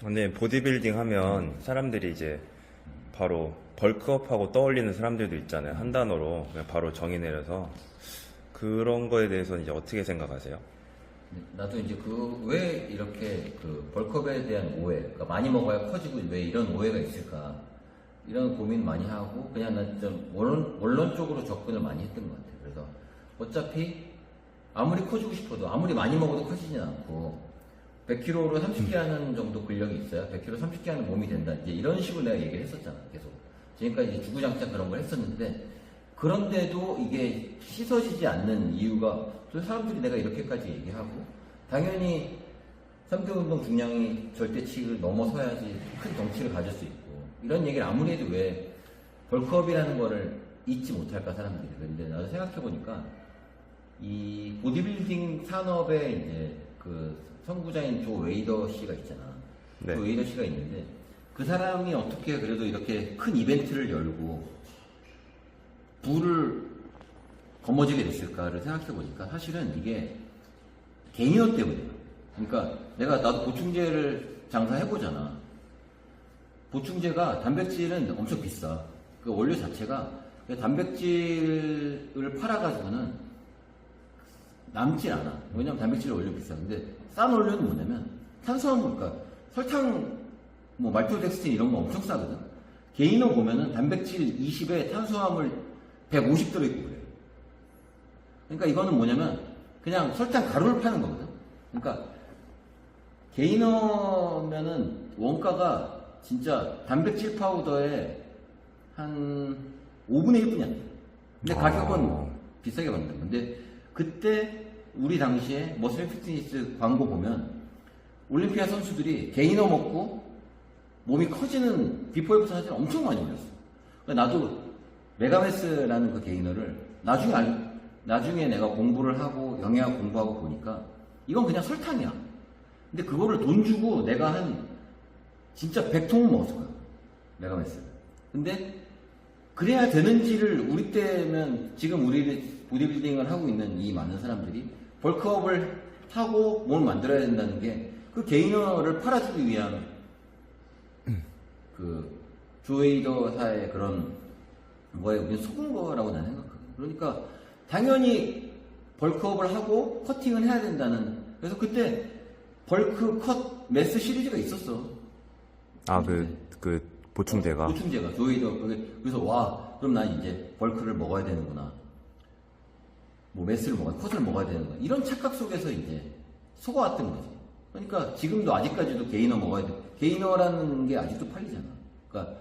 근데 보디빌딩 하면 사람들이 이제 바로 벌크업하고 떠올리는 사람들도 있잖아요. 한 단어로 그냥 바로 정의 내려서 그런 거에 대해서 이제 어떻게 생각하세요? 나도 이제 그 왜 이렇게 그 벌크업에 대한 오해, 그러니까 많이 먹어야 커지고 왜 이런 오해가 있을까 이런 고민 많이 하고 그냥 난좀 원론, 원론적으로 접근을 많이 했던 것 같아요. 그래서 어차피 아무리 커지고 싶어도 아무리 많이 먹어도 커지진 않고 100kg로 30개 하는 정도 근력이 있어야 100kg 30개 하는 몸이 된다. 이제 이런 식으로 내가 얘기를 했었잖아. 계속. 지금까지 주구장창 그런 걸 했었는데 그런데도 이게 씻어지지 않는 이유가 또 사람들이 내가 이렇게까지 얘기하고 당연히 3대 운동 중량이 절대치를 넘어서야지 큰 덩치를 가질 수 있고 이런 얘기를 아무리 해도 왜 벌크업이라는 거를 잊지 못할까 사람들이 근데 나도 생각해보니까 이 보디빌딩 산업의 이제 그 선구자인 조 웨이더 씨가 있잖아. 네. 조 웨이더 씨가 있는데 그 사람이 어떻게 그래도 이렇게 큰 이벤트를 열고 부를 거머쥐게 됐을까를 생각해 보니까 사실은 이게 개인업 때문이에요. 그러니까 내가 나도 보충제를 장사해 보잖아. 보충제가 단백질은 엄청 비싸. 그 원료 자체가 단백질을 팔아가지고는 남질 않아. 왜냐면 단백질 원료 비싸. 근데 싼 원료는 뭐냐면 탄수화물, 그러니까 설탕, 뭐 말토덱스틴 이런 거 엄청 싸거든. 개인어 보면은 단백질 20에 탄수화물 150 들어있고 그래요. 그러니까 이거는 뭐냐면 그냥 설탕 가루를 파는 거거든. 그러니까 개인어면은 원가가 진짜 단백질 파우더에 한 5분의 1뿐이 안 돼. 근데 아. 가격은 비싸게 받는 거야. 근데 그때 우리 당시에 머슬 피트니스 광고 보면 올림피아 선수들이 개인어 먹고 몸이 커지는 비포 애프터 사진 엄청 많이 올렸어. 그러니까 나도 메가메스라는 그 개인어를 나중에 알, 나중에 내가 공부를 하고 영양학 공부하고 보니까 이건 그냥 설탕이야. 근데 그거를 돈 주고 내가 한 진짜 100통은 먹었을 거야. 메가메스. 근데 그래야 되는지를 우리 때면 지금 우리 보디빌딩을 하고 있는 이 많은 사람들이 벌크업을 하고 몸을 만들어야 된다는 게 그 개인어를 팔아주기 위한 그 조웨이더사의 그런 뭐에 우리는 속은 거라고 나는 생각하거든. 그러니까 당연히 벌크업을 하고 커팅을 해야 된다는 그래서 그때 벌크 컷 매스 시리즈가 있었어. 아, 그, 그 보충제가. 보충제가 조이더 그래서 와 그럼 난 이제 벌크를 먹어야 되는구나 뭐 메스를 먹어야 컷을 먹어야 되는구나 이런 착각 속에서 이제 속아왔던 거지 그러니까 지금도 아직까지도 게이너 먹어야 돼 게이너라는 게 아직도 팔리잖아 그러니까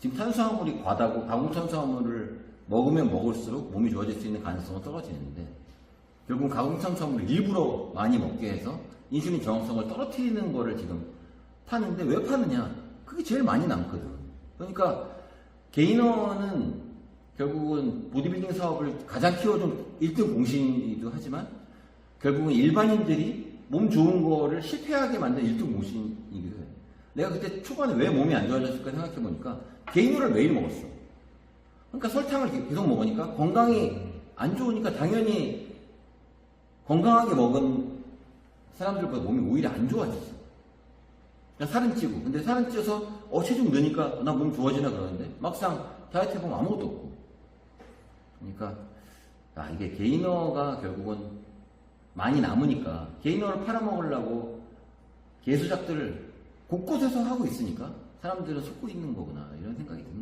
지금 탄수화물이 과다고 가공 탄수화물을 먹으면 먹을수록 몸이 좋아질 수 있는 가능성은 떨어지는데 결국 가공 탄수화물을 일부러 많이 먹게 해서 인슐린 저항성을 떨어뜨리는 거를 지금 파는데 왜 파느냐? 그게 제일 많이 남거든. 그러니까 게이너는 결국은 보디빌딩 사업을 가장 키워준 1등 공신이기도 하지만 결국은 일반인들이 몸 좋은 거를 실패하게 만든 1등 공신이기도 해. 내가 그때 초반에 왜 몸이 안 좋아졌을까 생각해 보니까 게이너를 매일 먹었어. 그러니까 설탕을 계속 먹으니까 건강이 안 좋으니까 당연히 건강하게 먹은 사람들보다 몸이 오히려 안 좋아졌어. 살은 찌고. 근데 살은 찌어서 어 체중 느니까 나 몸 좋아지나 그러는데 막상 다이어트 해보면 아무것도 없고. 그러니까 아 이게 게이너가 결국은 많이 남으니까 게이너를 팔아먹으려고 개수작들을 곳곳에서 하고 있으니까 사람들은 속고 있는 거구나 이런 생각이 거지.